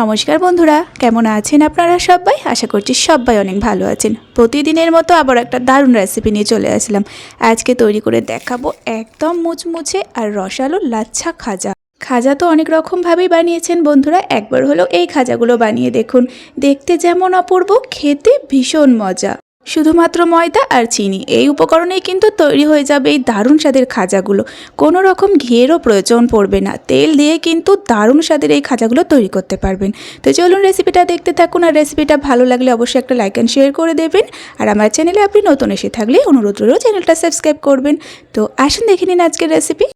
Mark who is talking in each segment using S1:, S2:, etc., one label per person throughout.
S1: নমস্কার বন্ধুরা, কেমন আছেন আপনারা সবাই? আশা করছি সবাই অনেক ভালো আছেন। প্রতিদিনের মতো আবার একটা দারুণ রেসিপি নিয়ে চলে আসলাম। আজকে তৈরি করে দেখাবো একদম মুচমুচে আর রসালো লাচ্ছা খাজা। খাজা তো অনেক রকমভাবেই বানিয়েছেন বন্ধুরা, একবার হলো এই খাজাগুলো বানিয়ে দেখুন। দেখতে যেমন অপূর্ব, খেতে ভীষণ মজা। শুধুমাত্র ময়দা আর চিনি। এই উপকরণেই কিন্তু তৈরি হয়ে যাবে এই দারুণ স্বাদের খাজাগুলো। কোনো রকম ঘিয়েরও প্রয়োজন পড়বে না। তেল দিয়ে কিন্তু দারুণ স্বাদের এই খাজাগুলো তৈরি করতে পারবেন। তো চলুন রেসিপিটা দেখতে থাকুন আর রেসিপিটা ভালো লাগলে অবশ্যই একটা লাইক অ্যান্ড শেয়ার করে দেবেন। আর আমার চ্যানেলে আপনি নতুন এসে থাকলে অনুরোধ রইল চ্যানেলটা সাবস্ক্রাইব করবেন। তো আসুন দেখে নিন আজকের রেসিপি।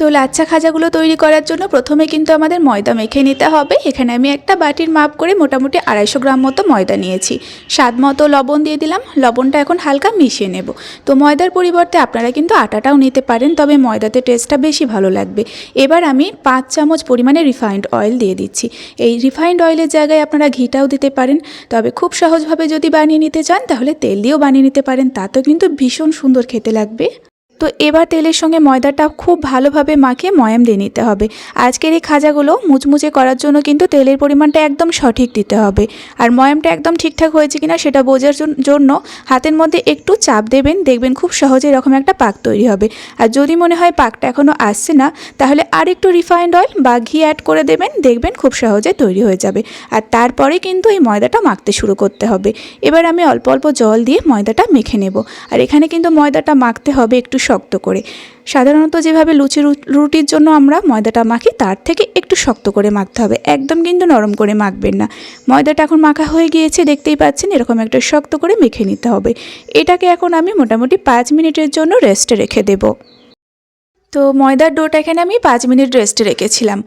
S1: তো লাচ্ছা খাজাগুলো তৈরি করার জন্য প্রথমে কিন্তু আমাদের ময়দা মেখে নিতে হবে। এখানে আমি একটা বাটির মাপ করে মোটামুটি আড়াইশো গ্রাম মতো ময়দা নিয়েছি। স্বাদ মতো লবণ দিয়ে দিলাম। লবণটা এখন হালকা মিশিয়ে নেব। তো ময়দার পরিবর্তে আপনারা কিন্তু আটাটাও নিতে পারেন, তবে ময়দাতে টেস্টটা বেশি ভালো লাগবে। এবার আমি পাঁচ চামচ পরিমাণে রিফাইন্ড অয়েল দিয়ে দিচ্ছি। এই রিফাইন্ড অয়েলের জায়গায় আপনারা ঘিটাও দিতে পারেন। তবে খুব সহজভাবে যদি বানিয়ে নিতে চান, তাহলে তেল দিয়েও বানিয়ে নিতে পারেন। তাতেও কিন্তু ভীষণ সুন্দর খেতে লাগবে। তো এবার তেলের সঙ্গে ময়দাটা খুব ভালোভাবে মাখিয়ে ময়াম দিয়ে নিতে হবে। আজকের এই খাজাগুলো মুচমুচে করার জন্য কিন্তু তেলের পরিমাণটা একদম সঠিক দিতে হবে। আর ময়ামটা একদম ঠিকঠাক হয়েছে কিনা সেটা বোঝার জন্য হাতের মধ্যে একটু চাপ দেবেন, দেখবেন খুব সহজে এরকম একটা পাক তৈরি হবে। আর যদি মনে হয় পাকটা এখনও আসছে না, তাহলে আর একটু রিফাইন্ড অয়েল বা ঘি অ্যাড করে দেবেন, দেখবেন খুব সহজে তৈরি হয়ে যাবে। আর তারপরে কিন্তু এই ময়দাটা মাখতে শুরু করতে হবে। এবার আমি অল্প অল্প জল দিয়ে ময়দাটা মেখে নেব। আর এখানে কিন্তু ময়দাটা মাখতে হবে একটু শক্ত করে। সাধারণত যেভাবে লুচি রুটির জন্য আমরা ময়দাটা মাখি, তার থেকে একটু শক্ত করে মাখতে হবে। একদম কিন্তু নরম করে মাখবেন না। ময়দাটা এখন মাখা হয়ে গিয়েছে, দেখতেই পাচ্ছেন, এরকম একটা শক্ত করে মেখে নিতে হবে। এটাকে এখন আমি মোটামুটি পাঁচ মিনিটের জন্য রেস্টে রেখে দেবো। তো ময়দার ডোটা এখানে আমি পাঁচ মিনিট রেস্টে রেখেছিলাম।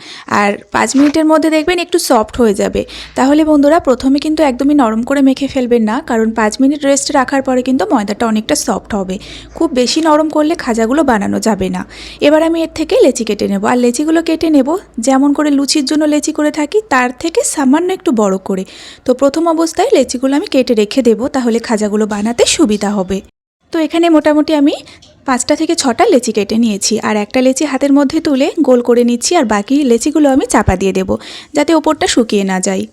S1: আর পাঁচ মিনিটের মধ্যে দেখবেন একটু সফট হয়ে যাবে। তাহলে বন্ধুরা প্রথমে কিন্তু একদমই নরম করে মেখে ফেলবেন না, কারণ পাঁচ মিনিট রেস্টে রাখার পরে কিন্তু ময়দাটা অনেকটা সফট হবে। খুব বেশি নরম করলে খাজাগুলো বানানো যাবে না। এবার আমি এর থেকে লেচি কেটে নেব। আর লেচিগুলো কেটে নেব, যেমন করে লুচির জন্য লেচি করে থাকি, তার থেকে সামান্য একটু বড় করে। তো প্রথম অবস্থায় লেচিগুলো আমি কেটে রেখে দেবো, তাহলে খাজাগুলো বানাতে সুবিধা হবে। তো এখানে মোটামুটি আমি পাঁচটা থেকে ছটা লেচি কেটে নিয়েছি আর একটা লেচি হাতের মধ্যে তুলে গোল করে নিচ্ছি আর বাকি লেচিগুলো আমি চাপা দিয়ে দেবো, যাতে ওপরটা শুকিয়ে না যায়।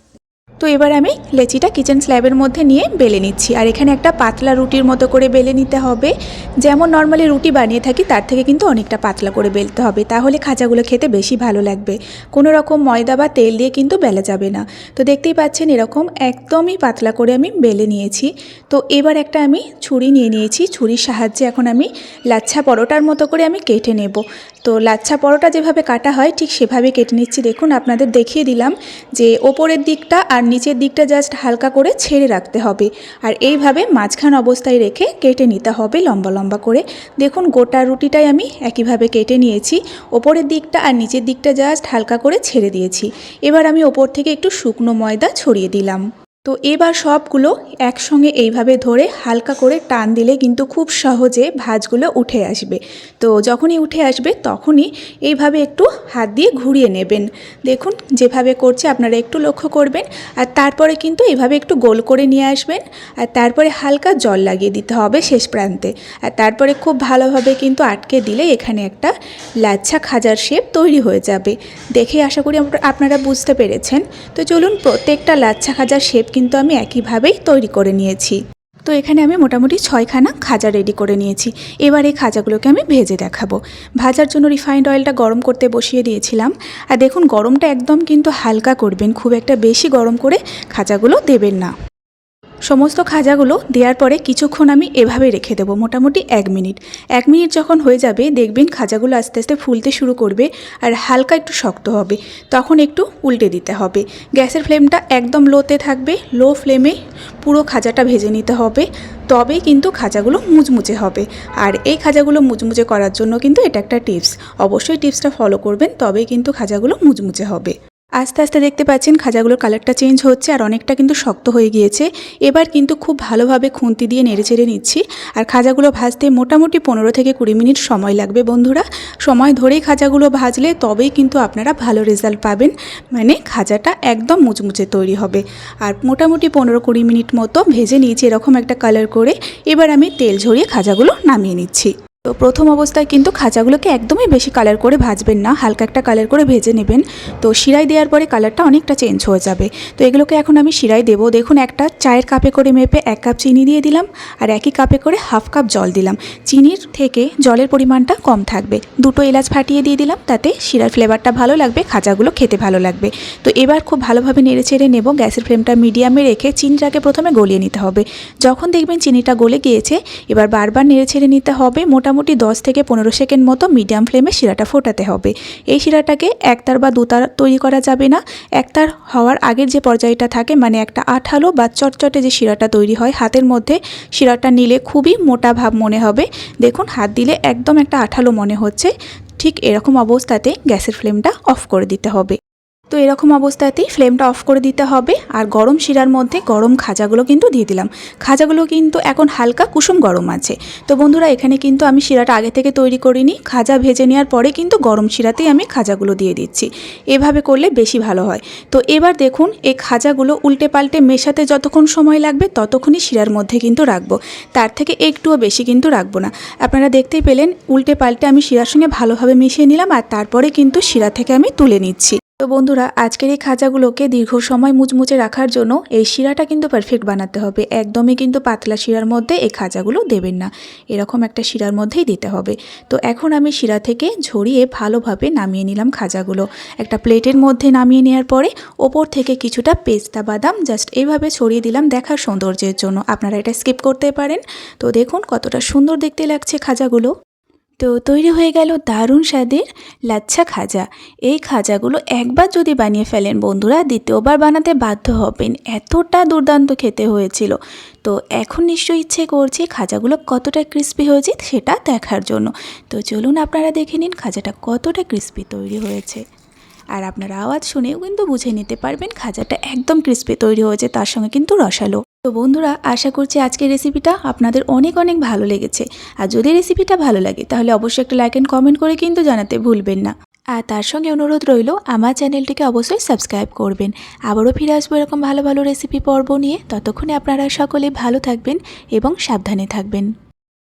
S1: তো এবার আমি লেচিটা কিচেন স্ল্যাবের মধ্যে নিয়ে বেলে নিচ্ছি। আর এখানে একটা পাতলা রুটির মতো করে বেলে নিতে হবে। যেমন নর্মালি রুটি বানিয়ে থাকি, তার থেকে কিন্তু অনেকটা পাতলা করে বেলতে হবে। তাহলে খাঁচাগুলো খেতে বেশি ভালো লাগবে। কোনো রকম ময়দা বা তেল দিয়ে কিন্তু বেলা যাবে না। তো দেখতেই পাচ্ছেন এরকম একদমই পাতলা করে আমি বেলে নিয়েছি। তো এবার একটা আমি ছুরি নিয়ে নিয়েছি। ছুরির সাহায্যে এখন আমি লাচ্ছা পরোটার মতো করে আমি কেটে নেব। তো লাচ্ছা পরোটা যেভাবে কাটা হয়, ঠিক সেভাবে কেটে নিচ্ছি। দেখুন, আপনাদের দেখিয়ে দিলাম যে ওপরের দিকটা আর নিচের দিকটা জাস্ট হালকা করে ছেড়ে রাখতে হবে। আর এইভাবে মাঝখান অবস্থায় রেখে কেটে নিতে হবে লম্বা লম্বা করে। দেখুন, গোটা রুটিটাই আমি একইভাবে কেটে নিয়েছি। ওপরের দিকটা আর নিচের দিকটা জাস্ট হালকা করে ছেড়ে দিয়েছি। এবার আমি ওপর থেকে একটু শুকনো ময়দা ছড়িয়ে দিলাম। তো এবার সবগুলো একসঙ্গে এইভাবে ধরে হালকা করে টান দিলে কিন্তু খুব সহজে ভাঁজগুলো উঠে আসবে। তো যখনই উঠে আসবে তখনই এইভাবে একটু হাত দিয়ে ঘুরিয়ে নেবেন। দেখুন যেভাবে করছে আপনারা একটু লক্ষ্য করবেন আর তারপরে কিন্তু এইভাবে একটু গোল করে নিয়ে আসবেন আর তারপরে হালকা জল লাগিয়ে দিতে হবে শেষ প্রান্তে। আর তারপরে খুব ভালোভাবে কিন্তু আটকে দিলে এখানে একটা লাচ্ছা খাজার শেপ তৈরি হয়ে যাবে। দেখে আশা করি আপনারা বুঝতে পেরেছেন। তো চলুন প্রত্যেকটা লাচ্ছা খাজার শেপ কিন্তু আমি একইভাবেই তৈরি করে নিয়েছি। তো এখানে আমি মোটামুটি ছয়খানা খাজা রেডি করে নিয়েছি। এবার এই খাজাগুলোকে আমি ভেজে দেখাবো। ভাজার জন্য রিফাইন্ড অয়েলটা গরম করতে বসিয়ে দিয়েছিলাম। আর দেখুন, গরমটা একদম কিন্তু হালকা করবেন, খুব একটা বেশি গরম করে খাজাগুলো দেবেন না। সমস্ত খাজাগুলো দেওয়ার পরে কিছুক্ষণ আমি এভাবে রেখে দেবো, মোটামুটি এক মিনিট। এক মিনিট যখন হয়ে যাবে, দেখবেন খাজাগুলো আস্তে আস্তে ফুলতে শুরু করবে আর হালকা একটু শক্ত হবে। তখন একটু উল্টে দিতে হবে। গ্যাসের ফ্লেমটা একদম লোতে থাকবে, লো ফ্লেমে পুরো খাজাটা ভেজে নিতে হবে। তবেই কিন্তু খাজাগুলো মুচমুচে হবে। আর এই খাজাগুলো মুচমুচে করার জন্য কিন্তু এটা একটা টিপস। অবশ্যই টিপসটা ফলো করবেন, তবেই কিন্তু খাজাগুলো মুচমুচে হবে। আস্তে আস্তে দেখতে পাচ্ছেন খাজাগুলোর কালারটা চেঞ্জ হচ্ছে আর অনেকটা কিন্তু শক্ত হয়ে গিয়েছে। এবার কিন্তু খুব ভালোভাবে খুন্তি দিয়ে নেড়ে চেড়ে নিচ্ছি। আর খাজাগুলো ভাজতে মোটামুটি পনেরো থেকে কুড়ি মিনিট সময় লাগবে বন্ধুরা। সময় ধরেই খাজাগুলো ভাজলে তবেই কিন্তু আপনারা ভালো রেজাল্ট পাবেন। মানে খাজাটা একদম মুচমুচে তৈরি হবে। আর মোটামুটি পনেরো কুড়ি মিনিট মতো ভেজে নিয়েছি এরকম একটা কালার করে। এবার আমি তেল ঝরিয়ে খাজাগুলো নামিয়ে নিচ্ছি। তো প্রথম অবস্থায় কিন্তু খাঁচাগুলোকে একদমই বেশি কালার করে ভাজবেন না, হালকা একটা কালার করে ভেজে নেবেন। তো শিরাই দেওয়ার পরে কালারটা অনেকটা চেঞ্জ হয়ে যাবে। তো এগুলোকে এখন আমি শিরাই দেবো। দেখুন, একটা চায়ের কাপে করে মেপে এক কাপ চিনি দিয়ে দিলাম আর একই কাপে করে হাফ কাপ জল দিলাম। চিনির থেকে জলের পরিমাণটা কম থাকবে। দুটো এলাচ ফাটিয়ে দিয়ে দিলাম, তাতে শিরার ফ্লেভারটা ভালো লাগবে খাঁচাগুলো খেতে ভালো লাগবে। তো এবার খুব ভালোভাবে নেড়ে চেড়ে নেব, গ্যাসের ফ্লেমটা মিডিয়ামে রেখে চিনিটাকে প্রথমে গলিয়ে নিতে হবে। যখন দেখবেন চিনিটা গলে গিয়েছে, এবার বারবার নেড়ে ছেড়ে নিতে হবে মোটামুটি দশ থেকে পনেরো সেকেন্ড মতো মিডিয়াম ফ্লেমে শিরাটা ফোটাতে হবে। এই শিরাটাকে একতার বা দুতার তৈরি করা যাবে না। একতার হওয়ার আগের যে পর্যায়টা থাকে মানে একটা আঠালো বা চটচটে যে শিরাটা তৈরি হয়, হাতের মধ্যে শিরাটা নিলে খুবই মোটা ভাব মনে হবে। দেখুন, হাত দিলে একদম একটা আঠালো মনে হচ্ছে। ঠিক এরকম অবস্থাতে গ্যাসের ফ্লেমটা অফ করে দিতে হবে। তো এরকম অবস্থাতেই ফ্লেমটা অফ করে দিতে হবে আর গরম শিরার মধ্যে গরম খাজাগুলো কিন্তু দিয়ে দিলাম। খাজাগুলো কিন্তু এখন হালকা কুসুম গরম আছে। তো বন্ধুরা, এখানে কিন্তু আমি শিরাটা আগে থেকে তৈরি করিনি। খাজা ভেজে নেওয়ার পরে কিন্তু গরম শিরাতেই আমি খাজাগুলো দিয়ে দিচ্ছি। এভাবে করলে বেশি ভালো হয়। তো এবার দেখুন, এই খাজাগুলো উল্টে পাল্টে মেশাতে যতক্ষণ সময় লাগবে ততক্ষণই শিরার মধ্যে কিন্তু রাখব। তার থেকে একটুও বেশি কিন্তু রাখব না। আপনারা দেখতেই পেলেন উল্টে পাল্টে আমি শিরার সঙ্গে ভালোভাবে মিশিয়ে নিলাম আর তারপরে কিন্তু শিরা থেকে আমি তুলে নিচ্ছি। তো বন্ধুরা, আজকের এই খাজাগুলোকে দীর্ঘ সময় মুচমুচে রাখার জন্য এই শিরাটা কিন্তু পারফেক্ট বানাতে হবে। একদমই কিন্তু পাতলা শিরার মধ্যে এই খাজাগুলো দেবেন না। এরকম একটা শিরার মধ্যেই দিতে হবে। তো এখন আমি শিরা থেকে ঝরিয়ে ভালোভাবে নামিয়ে নিলাম খাজাগুলো। একটা প্লেটের মধ্যে নামিয়ে নেওয়ার পরে ওপর থেকে কিছুটা পেস্তা বাদাম জাস্ট এইভাবে ছড়িয়ে দিলাম দেখার সৌন্দর্যের জন্য। আপনারা এটা স্কিপ করতে পারেন। তো দেখুন কতটা সুন্দর দেখতে লাগছে খাজাগুলো। তো তৈরি হয়ে গেল দারুণ স্বাদের লাচ্ছা খাজা। এই খাজাগুলো একবার যদি বানিয়ে ফেলেন বন্ধুরা, দ্বিতীয়বার বানাতে বাধ্য হবেন। এতটা দুর্দান্ত খেতে হয়েছিল। তো এখন নিশ্চয়ই ইচ্ছে করছে খাজাগুলো কতটা ক্রিস্পি হয়েছে সেটা দেখার জন্য। তো চলুন আপনারা দেখে নিন খাজাটা কতটা ক্রিস্পি তৈরি হয়েছে। আর আপনারা আওয়াজ শুনেও কিন্তু বুঝে নিতে পারবেন খাজাটা একদম ক্রিস্পি তৈরি হয়েছে, তার সঙ্গে কিন্তু রসালো। তো বন্ধুরা, আশা করছি আজকের রেসিপিটা আপনাদের অনেক অনেক ভালো লেগেছে। আর যদি রেসিপিটা ভালো লাগে, তাহলে অবশ্যই একটা লাইক অ্যান্ড কমেন্ট করে কিন্তু জানাতে ভুলবেন না। আর তার সঙ্গে অনুরোধ রইল, আমার চ্যানেলটিকে অবশ্যই সাবস্ক্রাইব করবেন। আবারও ফিরে আসব এরকম ভালো ভালো রেসিপি পর্ব নিয়ে। ততক্ষণে আপনারা সকলে ভালো থাকবেন এবং সাবধানে থাকবেন।